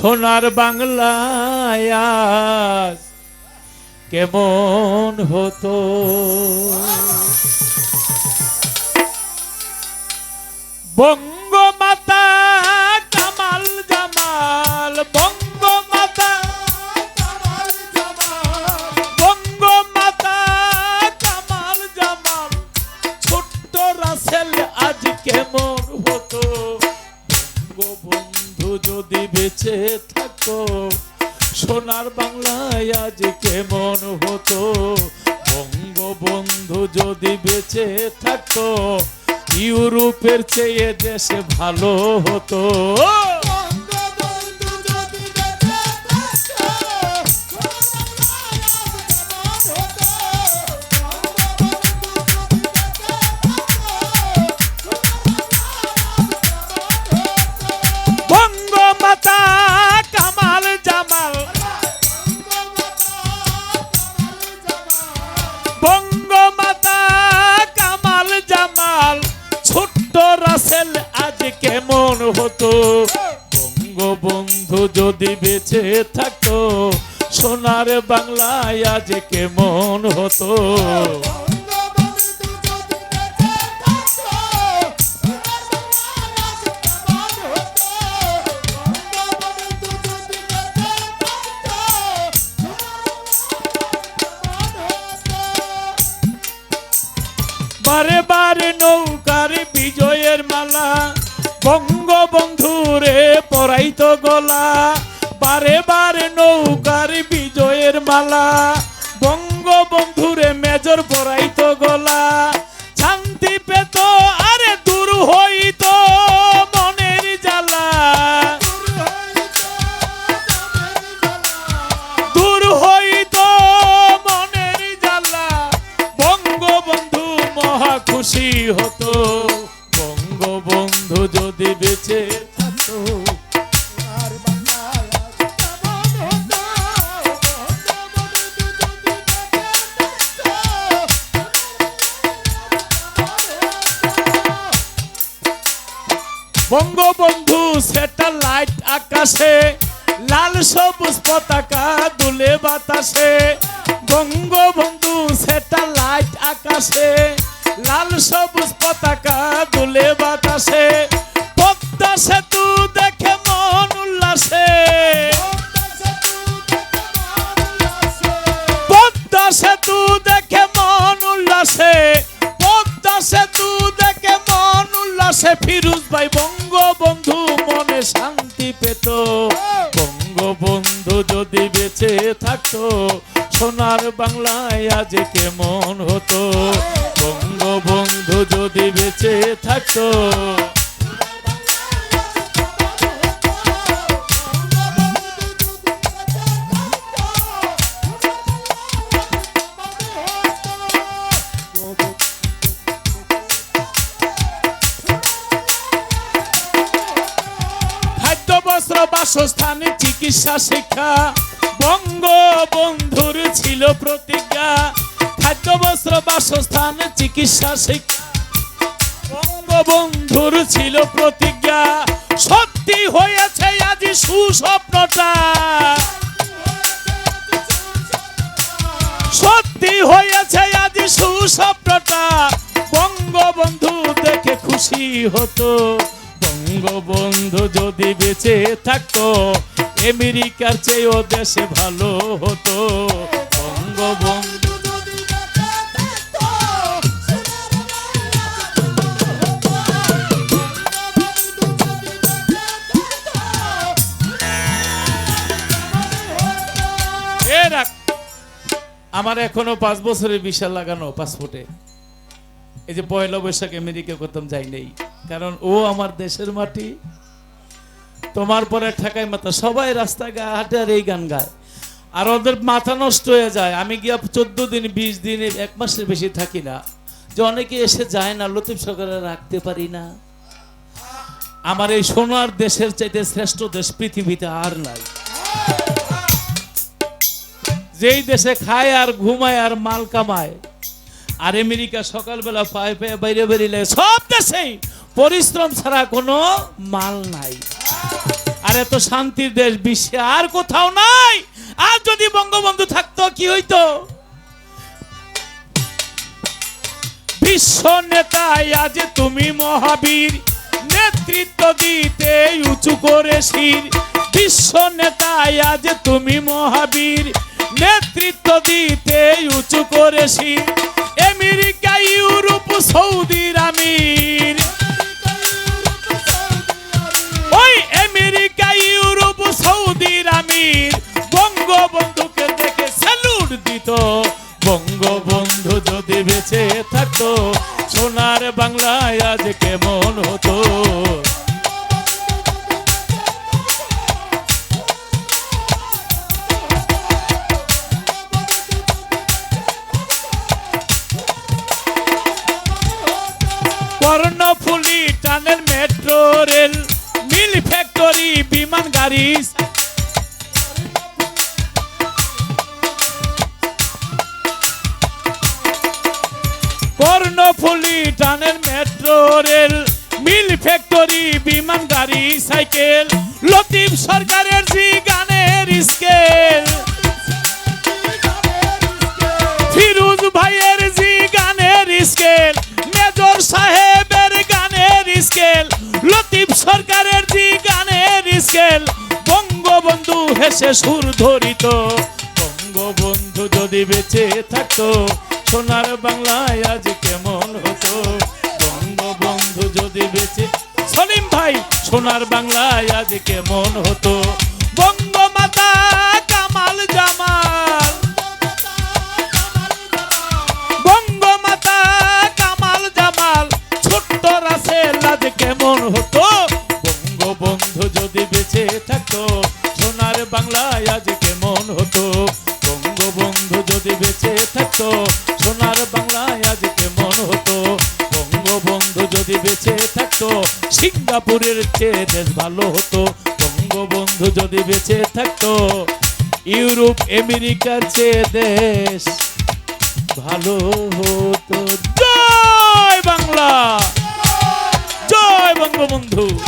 সোনার বাংলায় কেমন হতো? বঙ্গমাতা থাকো থাকতো সোনার বাংলায় আজ কেমন হতো? বঙ্গবন্ধু যদি বেঁচে থাকতো, ইউরোপের চেয়ে দেশে ভালো হতো। কেমন হতো? বঙ্গবন্ধু যদি বেঁচে থাকতো, সোনার বাংলায় আজ কেমন হতো? বারে বারে নৌকার বিজয়ের মালা বঙ্গবন্ধুরে পরাইত গলা বারে বারে নৌকার বিজয়ের মালা বঙ্গবন্ধুরে মেজর পরাইত গলা স্যাটেলাইট আকাশে, লাল সবুজ পতাকা দুলে বাতাসে। বঙ্গবন্ধু স্যাটেলাইট আকাশে, লাল সবুজ পতাকা দুলে বাতাসে। পদ্মা সেতু দেখে মন উল্লাসে। পদ্মা সেতু দেখে মন উল্লাসে। পদ্মা সেতু দেখে মন উল্লাসে। ফিরুজ ভাই, বঙ্গবন্ধু মনে শান্তি পেত। বঙ্গবন্ধু যদি বেঁচে থাকতো, সোনার বাংলায় আজ কেমন হতো? বঙ্গবন্ধু যদি বেঁচে থাকতো বাসস্থানে চিকিৎসা শিক্ষা। বঙ্গবন্ধুর ছিল প্রতিজ্ঞা। খাদ্য বস্ত্র বাসস্থান চিকিৎসা শিক্ষা। বঙ্গবন্ধুর ছিল প্রতিজ্ঞা। সত্যি হয়েছে আজ সুস্বপ্নটা। সত্যি হয়েছে আজ সুস্বপ্নটা। বঙ্গবন্ধু দেখে খুশি হতো। বঙ্গবন্ধু যদি বেঁচে থাকতো, আমেরিকার চেয়েও দেশে ভালো হতো। বঙ্গবন্ধু আমার এখনও পাঁচ বছরের বিশাল লাগানো পাসপোর্টে। এই যে পয়লা বৈশাখ আমেরিকা করতাম যাই নেই। কারণ ও আমার দেশের মাটি। তোমার পরে ঠেকাই মাথা। সবাই রাস্তায় গায়ে হাঁটে আর এই গান গায়। আর ওদের মাথা নষ্ট হয়ে যায়। আমি গিয়া চোদ্দ দিন, বিশ দিন, এক মাসের বেশি থাকি না। যে অনেকে এসে যায় না, লতিফ সরকারে রাখতে পারি না। আমার এই সোনার দেশের চাইতে শ্রেষ্ঠ দেশ পৃথিবীতে আর নাই। যেই দেশে খায় আর ঘুমায় আর মাল কামায়, আর আমেরিকা সকালবেলা পায়ে পায়ে বাইরে বেরিয়ে সব দেশেই পরিশ্রম ছাড়া কোনো মাল নাই। আর এত শান্তির দেশ বিশ্বে আর কোথাও নাই। আর যদি বঙ্গবন্ধু থাকতো কি হইতো? বিশ্ব নেতায় আজ তুমি মহাবীর। নেতৃত্ব দিতে উঁচু করে শির। বিশ্ব নেতায় আজ তুমি মহাবীর। নেতৃত্ব দিতে উঁচু করে শির। আমেরিকা ইউরোপ সৌদির আমির বঙ্গবন্ধুকে দেখে স্যালুট দিত। বঙ্গবন্ধু যদি বেঁচে থাকতো, সোনার বাংলায় আজ কেমন হতো? Karnaphuli tunnel, metro rail, mill factory, বিমান গাড়ি tunnel metro rail mill factory বিমান, গাড়ি সাইকেল লতিফ সরকারের জি গানের স্কেল ফিরুজ ভাইয়ের জি গানের স্কেল মেজর সাহেবের গানের স্কেল লতিফ সরকারের জি গানের স্কেল বঙ্গবন্ধু হেসে সুর ধরিত, বঙ্গবন্ধু যদি বেঁচে থাকতো সোনার বাংলায় আজ কেমন হতো? বঙ্গবন্ধু যদি বেঁচে সলিম ভাই, সোনার বাংলায় আজ কেমন হতো? বঙ্গমাতা কামাল জামাল। বঙ্গমাতা কামাল জামাল, ছোট্ট রাসেল আজ কেমন হতো? বঙ্গবন্ধু যদি বেঁচে থাকতো, সোনার বাংলায় আজ কেমন হতো? বঙ্গবন্ধু যদি বেঁচে থাকতো সোনার বাংলায় আজ কেমন হতো। বঙ্গবন্ধু যদি বেঁচে থাকতো, সিঙ্গাপুরের চেয়ে দেশ ভালো হতো। বঙ্গবন্ধু যদি বেঁচে থাকতো, ইউরোপ, আমেরিকার চেয়ে দেশ ভালো হতো। জয় বাংলা! জয় বঙ্গবন্ধু!